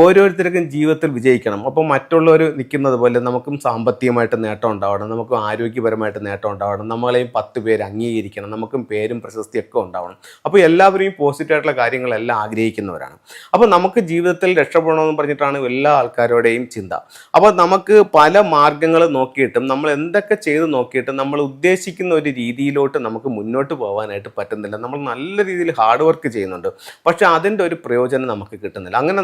ഓരോരുത്തർക്കും ജീവിതത്തിൽ വിജയിക്കണം. അപ്പോൾ മറ്റുള്ളവർ നിൽക്കുന്നത് പോലെ നമുക്കും സാമ്പത്തികമായിട്ട് നേട്ടം ഉണ്ടാവണം. നമുക്കും ആരോഗ്യപരമായിട്ട് നേട്ടം ഉണ്ടാവണം. നമ്മളെയും പത്ത് പേര് അംഗീകരിക്കണം. നമുക്കും പേരും പ്രശസ്തിയൊക്കെ ഉണ്ടാവണം. അപ്പോൾ എല്ലാവരെയും പോസിറ്റീവായിട്ടുള്ള കാര്യങ്ങളെല്ലാം ആഗ്രഹിക്കുന്നവരാണ്. അപ്പോൾ നമുക്ക് ജീവിതത്തിൽ രക്ഷപ്പെടണമെന്ന് പറഞ്ഞിട്ടാണ് എല്ലാ ആൾക്കാരുടെയും ചിന്ത. അപ്പോൾ നമുക്ക് പല മാർഗങ്ങൾ നോക്കിയിട്ടും നമ്മൾ എന്തൊക്കെ ചെയ്ത് നോക്കിയിട്ടും നമ്മൾ ഉദ്ദേശിക്കുന്ന ഒരു രീതിയിലോട്ട് നമുക്ക് മുന്നോട്ട് പോകാനായിട്ട് പറ്റുന്നില്ല. നമ്മൾ നല്ല രീതിയിൽ ഹാർഡ് വർക്ക് ചെയ്യുന്നുണ്ട്. പക്ഷേ അതിന്റെ ഒരു പ്രയോജനം നമുക്ക് കിട്ടുന്നില്ല. അങ്ങനെ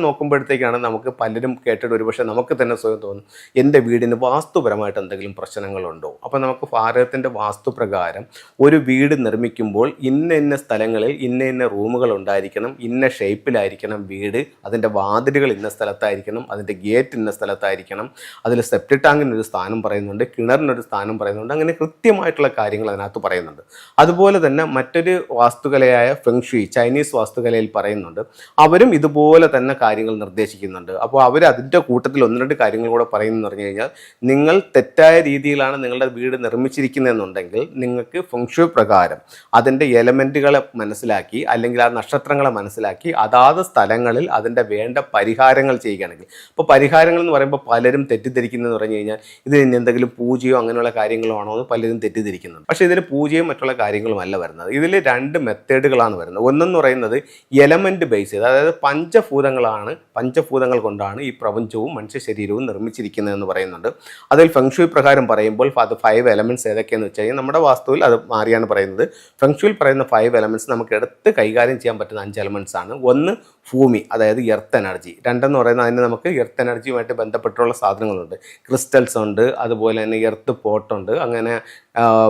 നോക്കുമ്പോഴത്തേക്കാണ് നമുക്ക് പലരും കേട്ടിട്ട് ഒരുപക്ഷെ നമുക്ക് തന്നെ സ്വയം തോന്നും എന്റെ വീടിന് വാസ്തുപരമായിട്ട് എന്തെങ്കിലും പ്രശ്നങ്ങളുണ്ടോ? അപ്പോൾ നമുക്ക് ഭാരതത്തിന്റെ വാസ്തുപ്രകാരം ഒരു വീട് നിർമ്മിക്കുമ്പോൾ ഇന്ന ഇന്ന സ്ഥലങ്ങളിൽ ഇന്ന ഇന്ന റൂമുകൾ ഉണ്ടായിരിക്കണം ഇന്ന ഷേപ്പിലായിരിക്കണം വീട് അതിന്റെ വാതിലുകൾ ഇന്ന സ്ഥലത്തായിരിക്കണം അതിന്റെ ഗേറ്റ് ഇന്ന സ്ഥലത്തായിരിക്കണം അതിൽ സെപ്റ്റി ടാങ്കിനൊരു സ്ഥാനം പറയുന്നുണ്ട് കിണറിനൊരു സ്ഥാനം പറയുന്നുണ്ട് അങ്ങനെ കൃത്യമായിട്ടുള്ള കാര്യങ്ങൾ അതിനകത്ത് പറയുന്നുണ്ട്. അതുപോലെ തന്നെ മറ്റൊരു വാസ്തുകലയായ ഫെങ്ഷുയി ചൈനീസ് വാസ്തുകലയിൽ പറയുന്നുണ്ട് അവരും ഇതുപോലെ തന്നെ കാര്യങ്ങൾ നിർദ്ദേശിക്കുന്നുണ്ട് അപ്പോൾ അവർ അതിന്റെ കൂട്ടത്തിൽ ഒന്ന് രണ്ട് കാര്യങ്ങൾ കൂടെ പറയുന്നതെന്ന് പറഞ്ഞു കഴിഞ്ഞാൽ നിങ്ങൾ തെറ്റായ രീതിയിലാണ് നിങ്ങളുടെ വീട് നിർമ്മിച്ചിരിക്കുന്നതെന്നുണ്ടെങ്കിൽ നിങ്ങൾക്ക് ഫെങ്ഷു പ്രകാരം അതിന്റെ എലമെന്റുകളെ മനസ്സിലാക്കി അല്ലെങ്കിൽ ആ നക്ഷത്രങ്ങളെ മനസ്സിലാക്കി അതാത് സ്ഥലങ്ങളിൽ അതിന്റെ വേണ്ട പരിഹാരങ്ങൾ ചെയ്യുകയാണെങ്കിൽ. അപ്പോൾ പരിഹാരങ്ങൾ എന്ന് പറയുമ്പോൾ പലരും തെറ്റിദ്ധരിക്കുന്നതെന്ന് പറഞ്ഞു കഴിഞ്ഞാൽ ഇത് എന്തെങ്കിലും പൂജയോ അങ്ങനെയുള്ള കാര്യങ്ങളോ ആണോ എന്ന് പലരും തെറ്റിദ്ധരിക്കുന്നുണ്ട്. പക്ഷേ ഇതിൽ പൂജയും മറ്റുള്ള കാര്യങ്ങളുമല്ല വരുന്നത്. ഇതിൽ രണ്ട് മെത്തേഡുകളാണ് വരുന്നത്. ഒന്നെന്ന് പറയുന്നത് എലമെന്റ് ബേസ് ചെയ്ത് അതായത് പഞ്ചഭൂതങ്ങളാണ് പഞ്ചഭൂതങ്ങൾ കൊണ്ടാണ് ഈ പ്രപഞ്ചവും മനുഷ്യ ശരീരവും നിർമ്മിച്ചിരിക്കുന്നതെന്ന് പറയുന്നുണ്ട്. അതിൽ ഫെങ്ഷുയി പ്രകാരം പറയുമ്പോൾ അത് ഫൈവ് എലമെന്റ്സ് ഏതൊക്കെയെന്ന് വെച്ച് കഴിഞ്ഞാൽ നമ്മുടെ വാസ്തുവിൽ അത് മാറിയാണ് പറയുന്നത്. ഫെങ്ഷുയിൽ പറയുന്ന ഫൈവ് എലമെന്റ്സ് നമുക്ക് എടുത്ത് കൈകാര്യം ചെയ്യാൻ പറ്റുന്ന അഞ്ച് എലമെന്റ്സ് ആണ്. ഒന്ന് ഭൂമി അതായത് എർത്ത് എനർജി രണ്ടെന്ന് പറയുന്നത് അതിന് നമുക്ക് എർത്ത് എനർജിയുമായിട്ട് ബന്ധപ്പെട്ടുള്ള സാധനങ്ങളുണ്ട്. ക്രിസ്റ്റൽസ് ഉണ്ട് അതുപോലെ തന്നെ എർത്ത് പോട്ടുണ്ട് അങ്ങനെ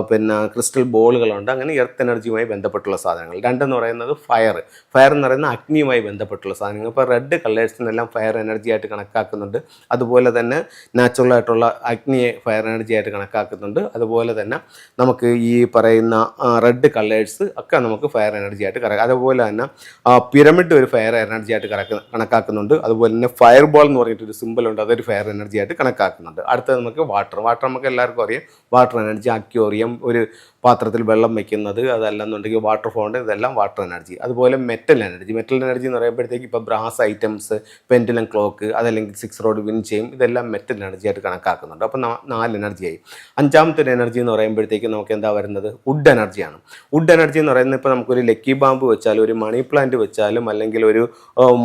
പിന്നെ ക്രിസ്റ്റൽ ബോളുകളുണ്ട്. അങ്ങനെ എർത്ത് എനർജിയുമായി ബന്ധപ്പെട്ടുള്ള സാധനങ്ങൾ. രണ്ടെന്ന് പറയുന്നത് ഫയർ ഫയർ എന്ന് പറയുന്ന അഗ്നിയുമായി ബന്ധപ്പെട്ടുള്ള സാധനങ്ങൾ. ഇപ്പോൾ റെഡ് കളേഴ്സിനെല്ലാം ഫയർ എനർജി ആയിട്ട് കണക്കാക്കുന്നുണ്ട്. അതുപോലെ തന്നെ നാച്ചുറൽ ആയിട്ടുള്ള അഗ്നിയെ ഫയർ എനർജി ആയിട്ട് കണക്കാക്കുന്നുണ്ട്. അതുപോലെ തന്നെ നമുക്ക് ഈ പറയുന്ന റെഡ് കളേഴ്സ് ഒക്കെ നമുക്ക് ഫയർ എനർജി ആയിട്ട് കണക്കാക്കാം അതുപോലെ തന്നെ പിരമിഡ് ഒരു ഫയർ എനർജി ആയിട്ട് കണക്ക് കണക്കാക്കുന്നുണ്ട്. അതുപോലെ തന്നെ ഫയർ ബോൾ എന്ന് പറഞ്ഞിട്ടൊരു സിമ്പിൾ ഉണ്ട്. അതൊരു ഫയർ എനർജി ആയിട്ട് കണക്കാക്കുന്നുണ്ട്. അടുത്തത് നമുക്ക് വാട്ടർ വാട്ടർ നമുക്ക് എല്ലാവർക്കും അറിയാം. വാട്ടർ എനർജി അക്യോറിയം ഒരു പാത്രത്തിൽ വെള്ളം വെക്കുന്നത് അതല്ലെന്നുണ്ടെങ്കിൽ വാട്ടർ ഫോണ്ട് ഇതെല്ലാം വാട്ടർ എനർജി അതുപോലെ മെറ്റൽ എനർജി മെറ്റൽ എനർജി എന്ന് പറയുമ്പോഴത്തേക്ക് ഇപ്പോൾ ബ്രാസ് ഐറ്റംസ് പെൻഡുലം ക്ലോക്ക് അതല്ലെങ്കിൽ സിക്സ് റോഡ് വിൻ ചെയ്യും ഇതെല്ലാം മെറ്റൽ എനർജി ആയിട്ട് കണക്കാക്കുന്നുണ്ട്. അപ്പോൾ നാല് എനർജിയായി അഞ്ചാമത്തെ ഒരു എനർജി എന്ന് പറയുമ്പോഴത്തേക്ക് നമുക്ക് എന്താ വരുന്നത്? വുഡ് എനർജിയാണ് വുഡ് എനർജി എന്ന് പറയുന്നത് ഇപ്പോൾ നമുക്കൊരു ലക്കി ബാമ്പ് വെച്ചാലും ഒരു മണി പ്ലാന്റ് വെച്ചാലും അല്ലെങ്കിൽ ഒരു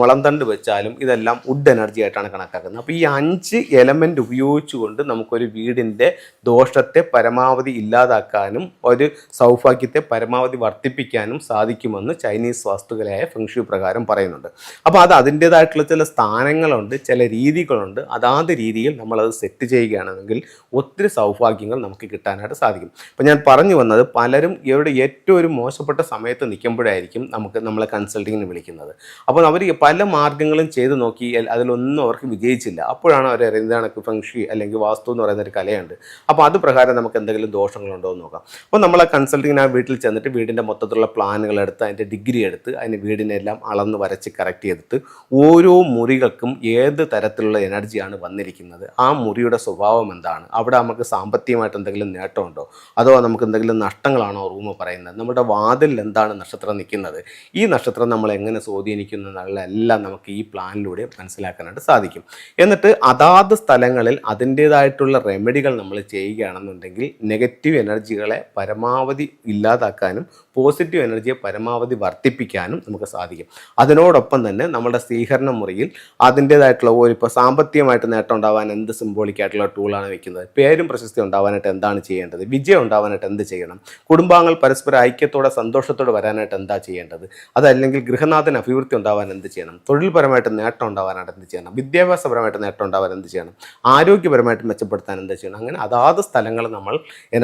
മുളന്തണ്ട് വെച്ചാലും ഇതെല്ലാം വുഡ് എനർജി ആയിട്ടാണ് കണക്കാക്കുന്നത്. അപ്പോൾ ഈ അഞ്ച് എലമെന്റ് ഉപയോഗിച്ചുകൊണ്ട് നമുക്കൊരു വീടിന്റെ ദോഷത്തെ പരമാവധി ഇല്ലാതാക്കാനും ഒരു സൗഭാഗ്യത്തെ പരമാവധി വർദ്ധിപ്പിക്കാനും സാധിക്കുമെന്ന് ചൈനീസ് വാസ്തുകലയായ ഫെങ്ഷു പ്രകാരം പറയുന്നുണ്ട്. അപ്പോൾ അത് അതിന്റേതായിട്ടുള്ള ചില സ്ഥാനങ്ങളുണ്ട് ചില രീതികളുണ്ട്. അതാത് രീതിയിൽ നമ്മളത് സെറ്റ് ചെയ്യുകയാണെങ്കിൽ ഒത്തിരി സൗഭാഗ്യങ്ങൾ നമുക്ക് കിട്ടാനായിട്ട് സാധിക്കും. അപ്പോൾ ഞാൻ പറഞ്ഞു വന്നത് പലരും ഇവരുടെ ഏറ്റവും ഒരു മോശപ്പെട്ട സമയത്ത് നിൽക്കുമ്പോഴായിരിക്കും നമുക്ക് നമ്മളെ കൺസൾട്ടിങ്ങിന് വിളിക്കുന്നത്. അപ്പോൾ അവർ പല മാർഗങ്ങളും ചെയ്ത് നോക്കി അതിലൊന്നും അവർക്ക് വിജയിച്ചില്ല. അപ്പോഴാണ് അവർ എന്താണ് ഫെങ്ഷി അല്ലെങ്കിൽ വാസ്തു എന്ന് പറയുന്ന ഒരു കലയുണ്ട്. അപ്പോൾ അത് പ്രകാരം നമുക്ക് എന്തെങ്കിലും ദോഷങ്ങളുണ്ടോ എന്ന് നോക്കാം. അപ്പോൾ നമ്മൾ ആ കൺസൾട്ടിങ്ങിന് ആ വീട്ടിൽ ചെന്നിട്ട് വീടിന്റെ മൊത്തത്തിലുള്ള പ്ലാനുകൾ എടുത്ത് അതിന്റെ ഡിഗ്രി എടുത്ത് അതിന് വീടിനെല്ലാം അളന്ന് വരച്ച് കറക്റ്റ് ചെയ്തിട്ട് ഓരോ മുറികൾക്കും ഏത് തരത്തിലുള്ള എനർജിയാണ് വന്നിരിക്കുന്നത് ആ മുറിയുടെ സ്വഭാവം എന്താണ് അവിടെ നമുക്ക് സാമ്പത്തികമായിട്ട് എന്തെങ്കിലും നേട്ടമുണ്ടോ അതോ നമുക്ക് എന്തെങ്കിലും നഷ്ടങ്ങളാണോ റൂം പറയുന്നത് നമ്മുടെ വാതിലിൽ എന്താണ് നക്ഷത്രം നിൽക്കുന്നത് ഈ നക്ഷത്രം നമ്മൾ എങ്ങനെ സ്വാധീനിക്കുന്നു എന്നുള്ള എല്ലാം നമുക്ക് ഈ പ്ലാനിലൂടെ മനസ്സിലാക്കാനായിട്ട് സാധിക്കും. എന്നിട്ട് അതാത് സ്ഥലങ്ങളിൽ അതിന്റേതായിട്ടുള്ള റെമഡികൾ നമ്മൾ ചെയ്യുകയാണെന്നുണ്ടെങ്കിൽ നെഗറ്റീവ് എനർജികളെ പരമാവധി ഇല്ലാതാക്കാനും പോസിറ്റീവ് എനർജിയെ പരമാവധി വർദ്ധിപ്പിക്കാനും നമുക്ക് സാധിക്കും. അതിനോടൊപ്പം തന്നെ നമ്മുടെ സ്വീകരണ മുറിയിൽ അതിന്റേതായിട്ടുള്ള ഒരു ഇപ്പോൾ സാമ്പത്തികമായിട്ട് നേട്ടം ഉണ്ടാവാൻ എന്ത് സിംബോളിക് ആയിട്ടുള്ള ടൂളാണ് വെക്കുന്നത്? പേരും പ്രശസ്തി ഉണ്ടാവാനായിട്ട് എന്താണ് ചെയ്യേണ്ടത്? വിജയം ഉണ്ടാവാനായിട്ട് എന്ത് ചെയ്യണം? കുടുംബാംഗങ്ങൾ പരസ്പര ഐക്യത്തോടെ സന്തോഷത്തോടെ വരാനായിട്ട് എന്താ ചെയ്യേണ്ടത്? അതല്ലെങ്കിൽ ഗൃഹനാഥന് അഭിവൃദ്ധി ഉണ്ടാവാൻ എന്ത് ചെയ്യണം? തൊഴിൽപരമായിട്ട് നേട്ടം ഉണ്ടാവാനായിട്ട് എന്ത് ചെയ്യണം? വിദ്യാഭ്യാസപരമായിട്ട് നേട്ടം ഉണ്ടാവാൻ എന്ത് ചെയ്യണം? ആരോഗ്യപരമായിട്ട് മെച്ചപ്പെടുത്താൻ എന്ത് ചെയ്യണം? അങ്ങനെ അതാത് സ്ഥലങ്ങൾ നമ്മൾ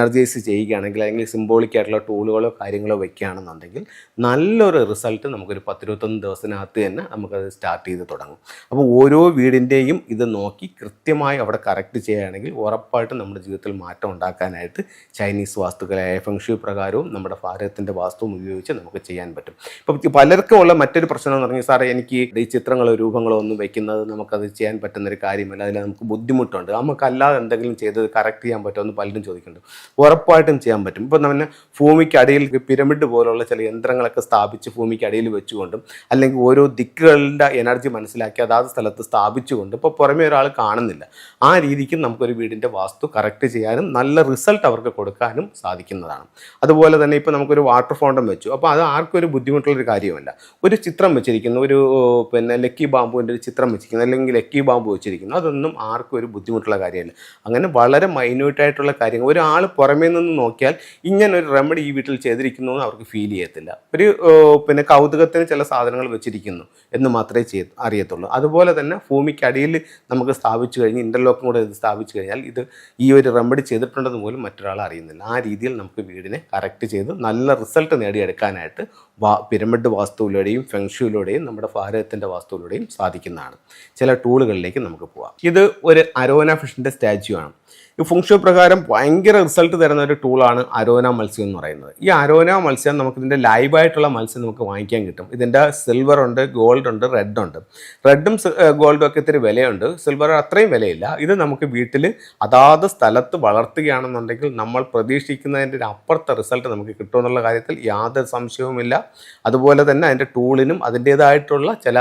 എനർജൈസ് ചെയ്യുകയാണെങ്കിൽ അല്ലെങ്കിൽ സിംബോളിക് ആയിട്ടുള്ള ടൂളുകളോ കാര്യങ്ങളോ വെക്കുകയാണെന്നുണ്ടെങ്കിൽ നല്ലൊരു റിസൾട്ട് നമുക്കൊരു പത്തിരുപത്തൊന്ന് ദിവസത്തിനകത്ത് തന്നെ നമുക്കത് സ്റ്റാർട്ട് ചെയ്ത് തുടങ്ങും. അപ്പോൾ ഓരോ വീടിന്റെയും ഇത് നോക്കി കൃത്യമായി അവിടെ കറക്റ്റ് ചെയ്യുകയാണെങ്കിൽ ഉറപ്പായിട്ടും നമ്മുടെ ജീവിതത്തിൽ മാറ്റം ഉണ്ടാക്കാനായിട്ട് ചൈനീസ് വാസ്തുക്കളായ ഫെങ്ഷു പ്രകാരവും നമ്മുടെ ഭാരതത്തിന്റെ വാസ്തുവും ഉപയോഗിച്ച് നമുക്ക് ചെയ്യാൻ പറ്റും. ഇപ്പം പലർക്കും ഉള്ള മറ്റൊരു പ്രശ്നം എന്ന് പറഞ്ഞാൽ സാറേ എനിക്ക് ഈ ചിത്രങ്ങളോ രൂപങ്ങളോ ഒന്നും വയ്ക്കുന്നത് നമുക്കത് ചെയ്യാൻ പറ്റുന്നൊരു കാര്യമല്ല. അതിൽ നമുക്ക് ബുദ്ധിമുട്ടുണ്ട്. നമുക്കല്ലാതെ എന്തെങ്കിലും ചെയ്തത് കറക്റ്റ് ചെയ്യാൻ പറ്റുമെന്ന് പലരും ചോദിക്കുന്നുണ്ട്. ഉറപ്പായിട്ടും ചെയ്യാൻ പറ്റും. ഇപ്പോൾ തന്നെ ഭൂമിക്ക് അടിയിൽ പിരമിഡ് പോലുള്ള ചില യന്ത്രങ്ങളൊക്കെ സ്ഥാപിച്ച് ഭൂമിക്ക് അടിയിൽ വെച്ചുകൊണ്ടും അല്ലെങ്കിൽ ഓരോ ദിക്കുകളുടെ എനർജി മനസ്സിലാക്കി അതാത് സ്ഥലത്ത് സ്ഥാപിച്ചുകൊണ്ട് ഇപ്പോൾ പുറമേ ഒരാൾ കാണുന്നില്ല. ആ രീതിക്ക് നമുക്കൊരു വീടിന്റെ വാസ്തു കറക്റ്റ് ചെയ്യാനും നല്ല റിസൾട്ട് അവർക്ക് കൊടുക്കാനും സാധിക്കുന്നതാണ്. അതുപോലെ തന്നെ ഇപ്പോൾ നമുക്കൊരു വാട്ടർ ഫൗണ്ടൻ വെച്ചു. അപ്പോൾ അത് ആർക്കും ഒരു ബുദ്ധിമുട്ടുള്ളൊരു കാര്യമല്ല ഒരു ചിത്രം വെച്ചിരിക്കുന്നു. ഒരു പിന്നെ ലക്കി ബാമ്പുവിന്റെ ഒരു ചിത്രം വെച്ചിരിക്കുന്നു. അല്ലെങ്കിൽ ലക്കി ബാമ്പു വെച്ചിരിക്കുന്നു. അതൊന്നും ആർക്കും ഒരു ബുദ്ധിമുട്ടുള്ള കാര്യമല്ല. അങ്ങനെ വളരെ മൈന്യൂട്ടായിട്ടുള്ള കാര്യങ്ങൾ. ഒരാൾ പുറമേ നിന്ന് നോക്കിയാൽ ഇങ്ങനെ ഒരു റെമഡി ഈ വീട്ടിൽ ചെയ്തിരിക്കുന്നു എന്ന് അവർക്ക് ഫീൽ ചെയ്യത്തില്ല. ഒരു പിന്നെ കൗതുകത്തിന് ചില സാധനങ്ങൾ വെച്ചിരിക്കുന്നു എന്ന് മാത്രമേ ചെയ്യ അറിയത്തുള്ളൂ. അതുപോലെ തന്നെ ഭൂമിക്കടിയിൽ നമുക്ക് സ്ഥാപിച്ചു കഴിഞ്ഞ് ഇന്റർലോക്കും കൂടെ ഇത് സ്ഥാപിച്ചു കഴിഞ്ഞാൽ ഇത് ഈ ഒരു റെമഡി ചെയ്തിട്ടുണ്ടെന്ന് പോലും മറ്റൊരാൾ അറിയുന്നില്ല. ആ രീതിയിൽ നമുക്ക് വീടിനെ കറക്റ്റ് ചെയ്ത് നല്ല റിസൾട്ട് നേടിയെടുക്കാനായിട്ട് വാ പിരമിഡ് വാസ്തുവിലൂടെയും ഫെങ്ഷുവിലൂടെയും നമ്മുടെ ഭാരതത്തിന്റെ വാസ്തുവിലൂടെയും സാധിക്കുന്നതാണ്. ചില ടൂളുകളിലേക്ക് നമുക്ക് പോവാം. ഇത് ഒരു അരോന ഫിഷിന്റെ സ്റ്റാച്യു ആണ്. ഈ ഫുങ്ഷു പ്രകാരം ഭയങ്കര റിസൾട്ട് തരുന്ന ഒരു ടൂളാണ് അരോന മത്സ്യം എന്ന് പറയുന്നത്. ഈ അരോന മത്സ്യം നമുക്ക് ഇതിന്റെ ലൈവായിട്ടുള്ള മത്സ്യം നമുക്ക് വാങ്ങിക്കാൻ കിട്ടും. ഇതിന്റെ സിൽവർ ഉണ്ട് ഗോൾഡ് ഉണ്ട് റെഡ് ഉണ്ട്. റെഡും ഗോൾഡും ഒക്കെ ഇത്തിരി വിലയുണ്ട്. സിൽവർ അത്രയും വിലയില്ല. ഇത് നമുക്ക് വീട്ടിൽ അതാത് സ്ഥലത്ത് വളർത്തുകയാണെന്നുണ്ടെങ്കിൽ നമ്മൾ പ്രതീക്ഷിക്കുന്നതിന്റെ അപ്പുറത്തെ റിസൾട്ട് നമുക്ക് കിട്ടുമെന്നുള്ള കാര്യത്തിൽ യാതൊരു സംശയവുമില്ല. അതുപോലെ തന്നെ അതിന്റെ ടൂളിനും അതിന്റേതായിട്ടുള്ള ചില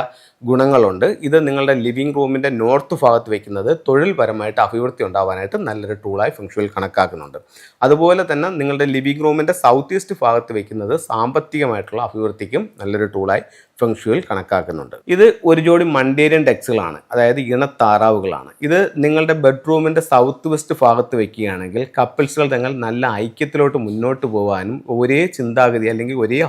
ഗുണങ്ങളുണ്ട്. ഇത് നിങ്ങളുടെ ലിവിങ് റൂമിന്റെ നോർത്ത് ഭാഗത്ത് വയ്ക്കുന്നത് തൊഴിൽപരമായിട്ട് അഭിവൃദ്ധി ഉണ്ടാവാനായിട്ട് നല്ലൊരു ടൂളായി ഫംഗ്ഷനിൽ കണക്കാക്കുന്നുണ്ട്. അതുപോലെ തന്നെ നിങ്ങളുടെ ലിവിങ് റൂമിന്റെ സൗത്ത് ഈസ്റ്റ് ഭാഗത്ത് വയ്ക്കുന്നത് സാമ്പത്തികമായിട്ടുള്ള അഭിവൃദ്ധിക്കും നല്ലൊരു ടൂളായി ഫെങ്ഷുവിൽ കണക്കാക്കുന്നുണ്ട്. ഇത് ഒരു ജോഡി മണ്ടേരിയൻ ഡെക്സുകളാണ് അതായത് ഇണത്താറാവുകളാണ് ഇത് നിങ്ങളുടെ ബെഡ്റൂമിന്റെ സൗത്ത് വെസ്റ്റ് ഭാഗത്ത് വയ്ക്കുകയാണെങ്കിൽ കപ്പിൾസുകൾ തങ്ങൾ നല്ല ഐക്യത്തിലോട്ട് മുന്നോട്ട് പോകാനും ഒരേ ചിന്താഗതി അല്ലെങ്കിൽ ഒരേ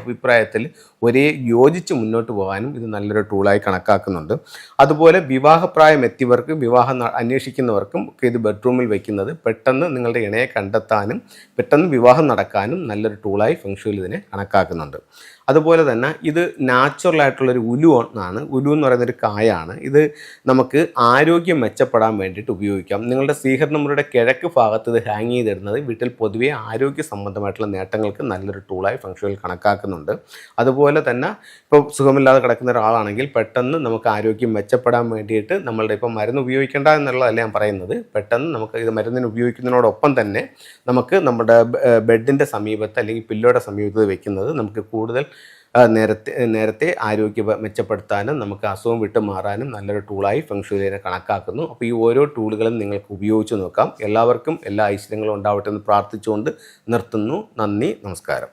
അഭിപ്രായത്തിൽ ഒരേ യോജിച്ച് മുന്നോട്ട് പോകാനും ഇത് നല്ലൊരു ടൂളായി കണക്കാക്കുന്നുണ്ട്. അതുപോലെ വിവാഹപ്രായം എത്തിയവർക്ക് വിവാഹം അന്വേഷിക്കുന്നവർക്കും ഒക്കെ ഇത് ബെഡ്റൂമിൽ വയ്ക്കുന്നത് പെട്ടെന്ന് നിങ്ങളുടെ ഇണയെ കണ്ടെത്താനും പെട്ടെന്ന് വിവാഹം നടക്കാനും നല്ലൊരു ടൂളായി ഫെങ്ഷുവിൽ ഇതിനെ കണക്കാക്കുന്നുണ്ട്. അതുപോലെ തന്നെ ഇത് നാച്ചുറൽ ആയിട്ടുള്ളൊരു ഉലു ആണ്. ഉലു എന്ന് പറയുന്ന ഒരു കായാണ്. ഇത് നമുക്ക് ആരോഗ്യം മെച്ചപ്പെടാൻ വേണ്ടിയിട്ട് ഉപയോഗിക്കാം. നിങ്ങളുടെ സ്വീകരണ മുറിയുടെ കിഴക്ക് ഭാഗത്ത് ഇത് ഹാങ് ചെയ്തിരുന്നത് വീട്ടിൽ പൊതുവേ ആരോഗ്യ സംബന്ധമായിട്ടുള്ള നേട്ടങ്ങൾക്ക് നല്ലൊരു ടൂളായി ഫംഗ്ഷനിൽ കണക്കാക്കുന്നുണ്ട്. അതുപോലെ തന്നെ ഇപ്പോൾ സുഖമില്ലാതെ കിടക്കുന്ന ഒരാളാണെങ്കിൽ പെട്ടെന്ന് നമുക്ക് ആരോഗ്യം മെച്ചപ്പെടാൻ വേണ്ടിയിട്ട് നമ്മളുടെ ഇപ്പം മരുന്ന് ഉപയോഗിക്കേണ്ട എന്നുള്ളതല്ല ഞാൻ പറയുന്നത്. പെട്ടെന്ന് നമുക്ക് ഇത് മരുന്നിന് ഉപയോഗിക്കുന്നതിനോടൊപ്പം തന്നെ നമുക്ക് നമ്മുടെ ബെഡിന്റെ സമീപത്ത് അല്ലെങ്കിൽ പില്ലോയുടെ സമീപത്ത് വെക്കുന്നത് നമുക്ക് കൂടുതൽ നേരത്തെ നേരത്തെ ആരോഗ്യ മെച്ചപ്പെടുത്താനും നമുക്ക് അസുഖം വിട്ട് മാറാനും നല്ലൊരു ടൂളായി ഫെങ്ഷുലിനെ കണക്കാക്കുന്നു. അപ്പോൾ ഈ ഓരോ ടൂളുകളും നിങ്ങൾക്ക് ഉപയോഗിച്ച് നോക്കാം. എല്ലാവർക്കും എല്ലാ ഐശ്വര്യങ്ങളും ഉണ്ടാവട്ടെ എന്ന് പ്രാർത്ഥിച്ചുകൊണ്ട് നിർത്തുന്നു. നന്ദി നമസ്കാരം.